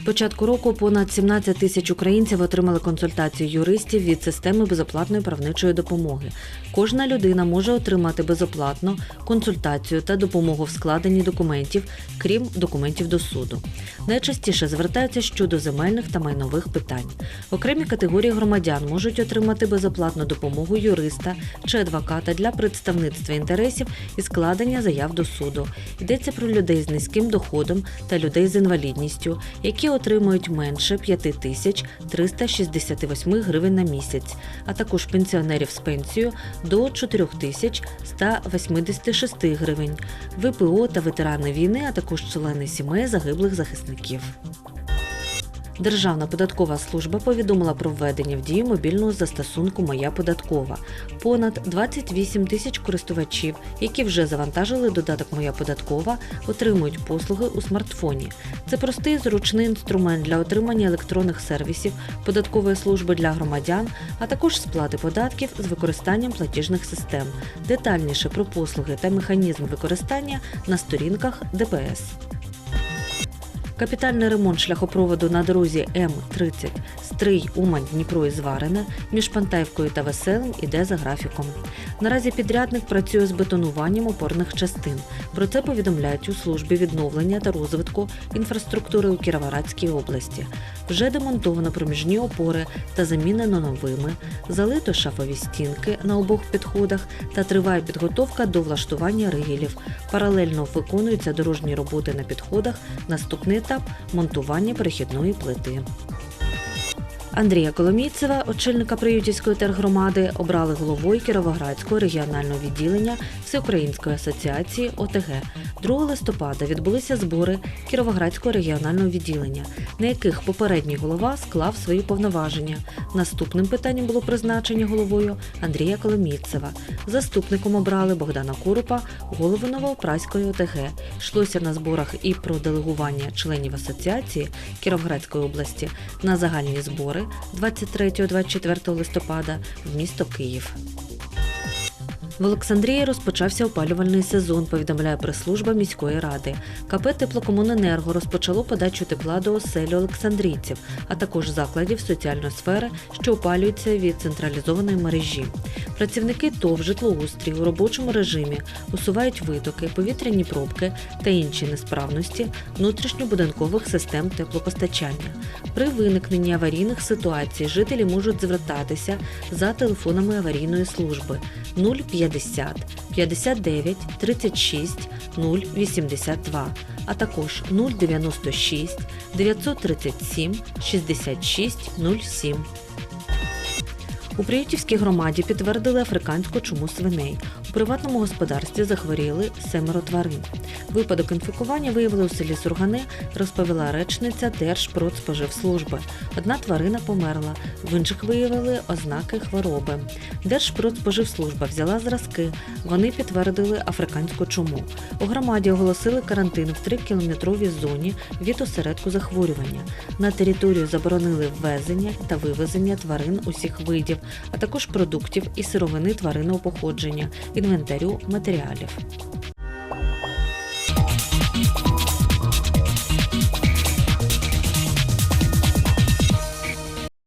З початку року понад 17 тисяч українців отримали консультацію юристів від системи безоплатної правничої допомоги. Кожна людина може отримати безоплатно консультацію та допомогу в складенні документів, крім документів до суду. Найчастіше звертаються щодо земельних та майнових питань. Окремі категорії громадян можуть отримати безоплатну допомогу юриста чи адвоката для представництва інтересів і складення заяв до суду. Йдеться про людей з низьким доходом та людей з інвалідністю, які отримують менше 5368 гривень на місяць, а також пенсіонерів з пенсією до 4186 гривень, ВПО та ветерани війни, а також члени сімей загиблих захисників. Державна податкова служба повідомила про введення в дію мобільного застосунку Моя податкова. Понад 28 тисяч користувачів, які вже завантажили додаток Моя податкова, отримують послуги у смартфоні. Це простий зручний інструмент для отримання електронних сервісів податкової служби для громадян, а також сплати податків з використанням платіжних систем. Детальніше про послуги та механізм використання на сторінках ДПС. Капітальний ремонт шляхопроводу на дорозі М-30 Стрий Умань Дніпро і Зварине між Пантаївкою та Веселим іде за графіком. Наразі підрядник працює з бетонуванням опорних частин. Про це повідомляють у службі відновлення та розвитку інфраструктури у Кіровоградській області. Вже демонтовано проміжні опори та замінено новими, залито шафові стінки на обох підходах та триває підготовка до влаштування ригелів. Паралельно виконуються дорожні роботи на підходах. Наступний етап монтування перехідної плити. Андрія Коломійцева, очільника Приютівської тергромади, обрали головою Кіровоградського регіонального відділення Всеукраїнської асоціації ОТГ. 2 листопада відбулися збори Кіровоградського регіонального відділення, на яких попередній голова склав свої повноваження. Наступним питанням було призначення головою Андрія Коломійцева. Заступником обрали Богдана Курупа, голову Новоопраської ОТГ. Йшлося на зборах і про делегування членів асоціації Кіровоградської області на загальні збори 23-24 листопада в місто Київ. В Олександрії розпочався опалювальний сезон, повідомляє прес-служба міської ради. КП «Теплокомуненерго» розпочало подачу тепла до осель олександрійців, а також закладів соціальної сфери, що опалюються від централізованої мережі. Працівники ТОВ «Житлоустрій» у робочому режимі усувають витоки, повітряні пробки та інші несправності внутрішньобудинкових систем теплопостачання. При виникненні аварійних ситуацій жителі можуть звертатися за телефонами аварійної служби 050 59 36 082, а також 096 937 66 07. У Приютівській громаді підтвердили африканську чуму свиней. У приватному господарстві захворіли семеро тварин. Випадок інфікування виявили у селі Сургани, розповіла речниця Держпродспоживслужби. Одна тварина померла, в інших виявили ознаки хвороби. Держпродспоживслужба взяла зразки. Вони підтвердили африканську чуму. У громаді оголосили карантин в 3-кілометровій зоні від осередку захворювання. На територію заборонили ввезення та вивезення тварин усіх видів, а також продуктів і сировини тваринного походження, інвентарю матеріалів.